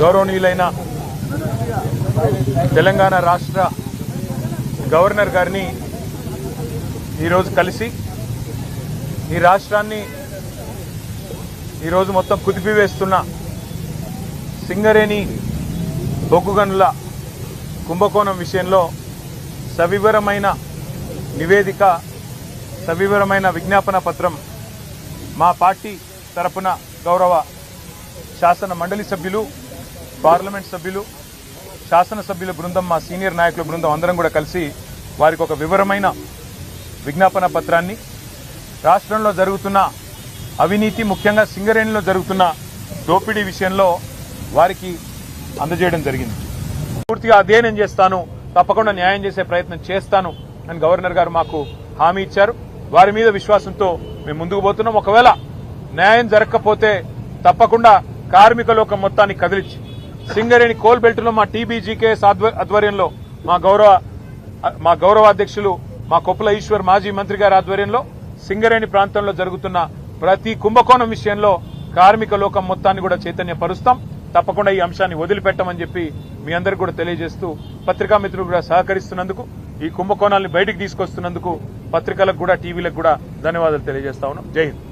గౌరవనీయులైన తెలంగాణ రాష్ట్ర గవర్నర్ గారిని ఈరోజు కలిసి ఈ రాష్ట్రాన్ని ఈరోజు మొత్తం కుదిపివేస్తున్న సింగరేణి బొగ్గుగనుల కుంభకోణం విషయంలో సవివరమైన నివేదిక సవివరమైన విజ్ఞాపన పత్రం మా పార్టీ తరపున గౌరవ శాసన మండలి సభ్యులు పార్లమెంట్ సభ్యులు శాసనసభ్యుల బృందం మా సీనియర్ నాయకుల బృందం అందరం కూడా కలిసి వారికి ఒక వివరమైన విజ్ఞాపన పత్రాన్ని రాష్ట్రంలో జరుగుతున్న అవినీతి ముఖ్యంగా సింగరేణిలో జరుగుతున్న దోపిడీ విషయంలో వారికి అందజేయడం జరిగింది. పూర్తిగా అధ్యయనం చేస్తాను తప్పకుండా న్యాయం చేసే ప్రయత్నం చేస్తాను అని గవర్నర్ గారు మాకు హామీ ఇచ్చారు. వారి మీద విశ్వాసంతో మేము ముందుకు పోతున్నాం. ఒకవేళ న్యాయం జరగకపోతే తప్పకుండా కార్మిక లోకం మొత్తాన్ని కదిలించి సింగరేణి కోల్ బెల్ట్లో మా టీబీజీకేఎస్ ఆధ్వర్యంలో మా గౌరవ మా గౌరవ అధ్యక్షులు మా కొప్పుల ఈశ్వర్ మాజీ మంత్రి గారి ఆధ్వర్యంలో సింగరేణి ప్రాంతంలో జరుగుతున్న ప్రతి కుంభకోణం విషయంలో కార్మిక లోకం మొత్తాన్ని కూడా చైతన్యపరుస్తాం. తప్పకుండా ఈ అంశాన్ని వదిలిపెట్టమని చెప్పి మీ అందరికి కూడా తెలియజేస్తూ పత్రికా మిత్రులు కూడా సహకరిస్తున్నందుకు ఈ కుంభకోణాన్ని బయటికి తీసుకొస్తున్నందుకు పత్రికలకు కూడా టీవీలకు కూడా ధన్యవాదాలు తెలియజేస్తా ఉన్నాం. జై హింద్.